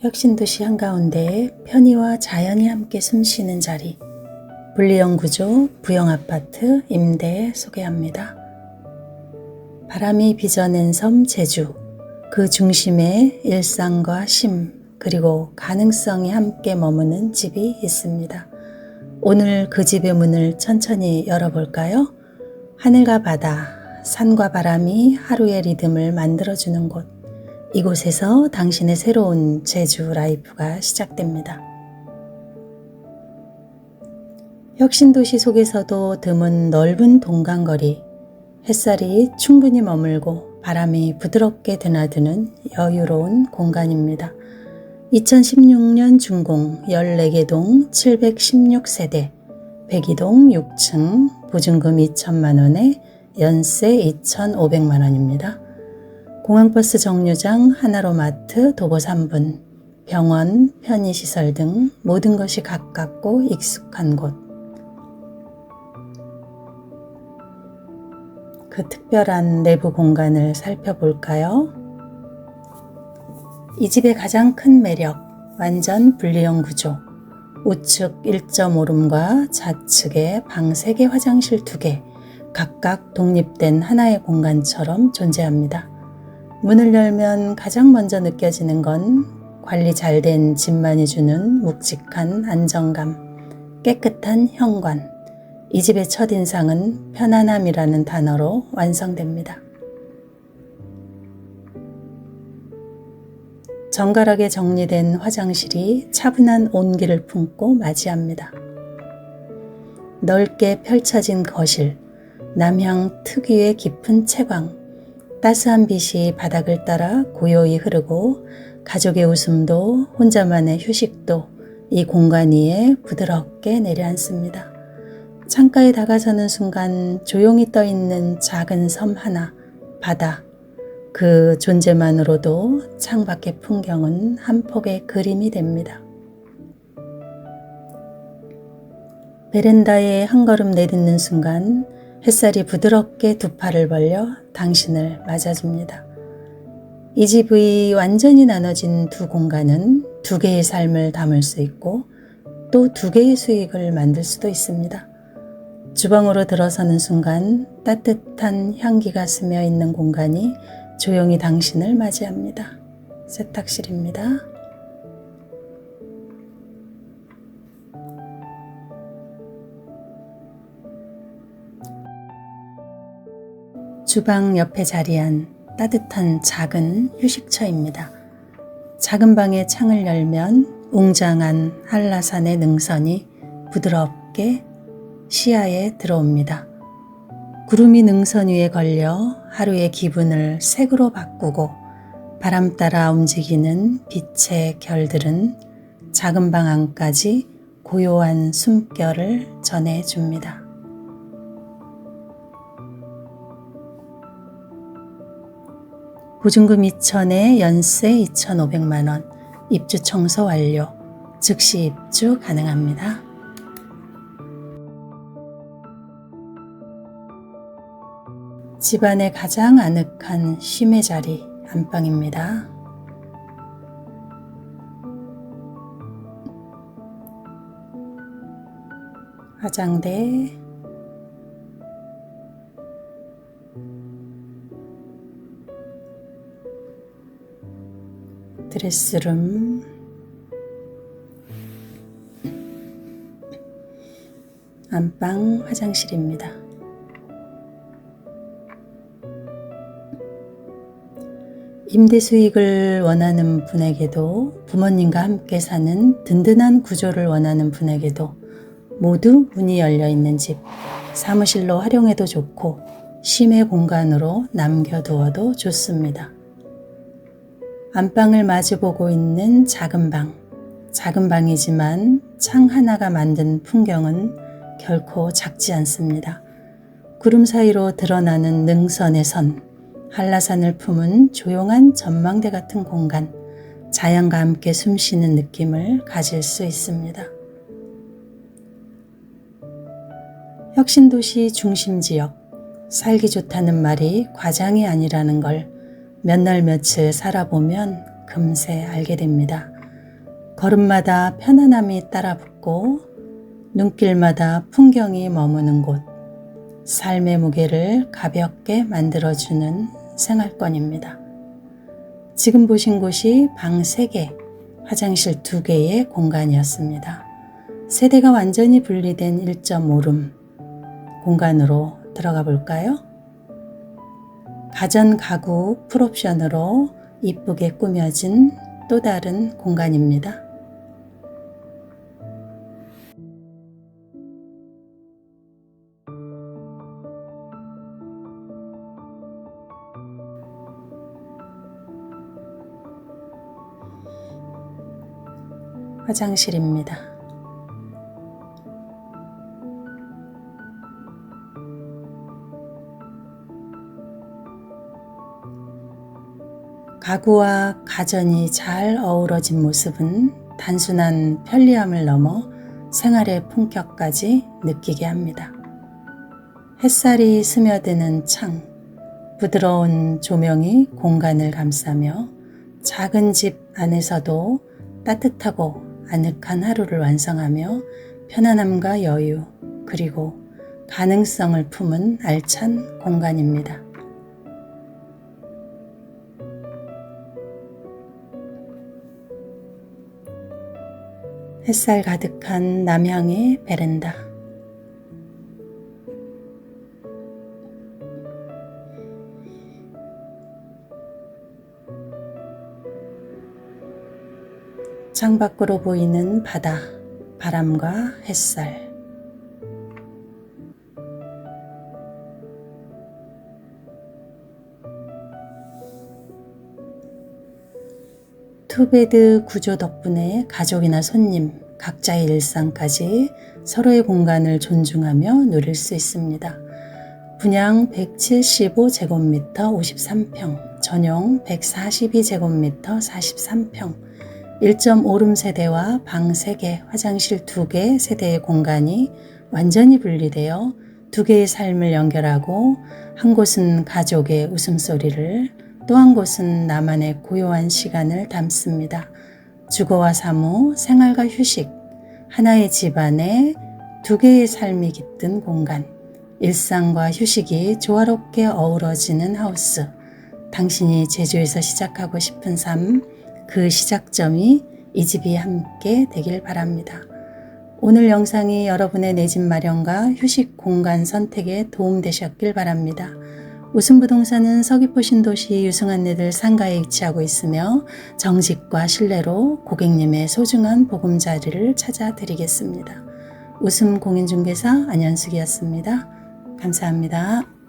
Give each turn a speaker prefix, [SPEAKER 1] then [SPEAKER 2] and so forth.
[SPEAKER 1] 혁신도시 한가운데 편의와 자연이 함께 숨쉬는 자리 분리형 구조 부영아파트 임대 소개합니다. 바람이 빚어낸 섬 제주 그 중심에 일상과 심 그리고 가능성이 함께 머무는 집이 있습니다. 오늘 그 집의 문을 천천히 열어볼까요? 하늘과 바다, 산과 바람이 하루의 리듬을 만들어주는 곳. 이곳에서 당신의 새로운 제주 라이프가 시작됩니다. 혁신도시 속에서도 드문 넓은 동강거리, 햇살이 충분히 머물고 바람이 부드럽게 드나드는 여유로운 공간입니다. 2016년 준공 14개 동 716세대, 102동 6층, 보증금 2천만 원에 연세 2,500만 원입니다. 공항버스 정류장, 하나로마트, 도보 3분, 병원, 편의시설 등 모든 것이 가깝고 익숙한 곳. 그 특별한 내부 공간을 살펴볼까요? 이 집의 가장 큰 매력, 완전 분리형 구조. 우측 1.5룸과 좌측에 방 3개 화장실 2개, 각각 독립된 하나의 공간처럼 존재합니다. 문을 열면 가장 먼저 느껴지는 건 관리 잘 된 집만이 주는 묵직한 안정감, 깨끗한 현관. 이 집의 첫인상은 편안함이라는 단어로 완성됩니다. 정갈하게 정리된 화장실이 차분한 온기를 품고 맞이합니다. 넓게 펼쳐진 거실, 남향 특유의 깊은 채광, 따스한 빛이 바닥을 따라 고요히 흐르고 가족의 웃음도 혼자만의 휴식도 이 공간 위에 부드럽게 내려앉습니다. 창가에 다가서는 순간 조용히 떠 있는 작은 섬 하나, 바다, 그 존재만으로도 창밖의 풍경은 한 폭의 그림이 됩니다. 베란다에 한 걸음 내딛는 순간 햇살이 부드럽게 두 팔을 벌려 당신을 맞아줍니다. 이 집의 완전히 나눠진 두 공간은 두 개의 삶을 담을 수 있고 또 두 개의 수익을 만들 수도 있습니다. 주방으로 들어서는 순간 따뜻한 향기가 스며 있는 공간이 조용히 당신을 맞이합니다. 세탁실입니다. 주방 옆에 자리한 따뜻한 작은 휴식처입니다. 작은 방의 창을 열면 웅장한 한라산의 능선이 부드럽게 시야에 들어옵니다. 구름이 능선 위에 걸려 하루의 기분을 색으로 바꾸고 바람 따라 움직이는 빛의 결들은 작은 방 안까지 고요한 숨결을 전해줍니다. 보증금 2천에 연세 2,500만원, 입주 청소 완료, 즉시 입주 가능합니다. 집안의 가장 아늑한 쉼의 자리 안방입니다. 화장대 드레스룸 안방 화장실입니다. 임대 수익을 원하는 분에게도 부모님과 함께 사는 든든한 구조를 원하는 분에게도 모두 문이 열려 있는 집, 사무실로 활용해도 좋고 심의 공간으로 남겨두어도 좋습니다. 안방을 마주보고 있는 작은 방, 작은 방이지만 창 하나가 만든 풍경은 결코 작지 않습니다. 구름 사이로 드러나는 능선의 선, 한라산을 품은 조용한 전망대 같은 공간, 자연과 함께 숨쉬는 느낌을 가질 수 있습니다. 혁신도시 중심지역, 살기 좋다는 말이 과장이 아니라는 걸 몇 날 며칠 살아보면 금세 알게 됩니다. 걸음마다 편안함이 따라붙고 눈길마다 풍경이 머무는 곳, 삶의 무게를 가볍게 만들어주는 생활권입니다. 지금 보신 곳이 방 3개, 화장실 2개의 공간이었습니다. 세대가 완전히 분리된 1.5룸 공간으로 들어가 볼까요? 가전 가구 풀옵션으로 이쁘게 꾸며진 또 다른 공간입니다. 화장실입니다. 가구와 가전이 잘 어우러진 모습은 단순한 편리함을 넘어 생활의 품격까지 느끼게 합니다. 햇살이 스며드는 창, 부드러운 조명이 공간을 감싸며 작은 집 안에서도 따뜻하고 아늑한 하루를 완성하며 편안함과 여유, 그리고 가능성을 품은 알찬 공간입니다. 햇살 가득한 남향의 베란다. 창밖으로 보이는 바다, 바람과 햇살. 투베드 구조 덕분에 가족이나 손님, 각자의 일상까지 서로의 공간을 존중하며 누릴 수 있습니다. 분양 175제곱미터 53평, 전용 142제곱미터 43평, 1.5룸 세대와 방 3개, 화장실 2개 세대의 공간이 완전히 분리되어 두 개의 삶을 연결하고 한 곳은 가족의 웃음소리를 또한 곳은 나만의 고요한 시간을 담습니다. 주거와 사무, 생활과 휴식, 하나의 집안에 두 개의 삶이 깃든 공간, 일상과 휴식이 조화롭게 어우러지는 하우스, 당신이 제주에서 시작하고 싶은 삶, 그 시작점이 이 집이 함께 되길 바랍니다. 오늘 영상이 여러분의 내 집 마련과 휴식 공간 선택에 도움되셨길 바랍니다. 웃음부동산은 서귀포 신도시 유승한내들 상가에 위치하고 있으며 정직과 신뢰로 고객님의 소중한 보금자리를 찾아드리겠습니다. 웃음 공인중개사 안현숙이었습니다. 감사합니다.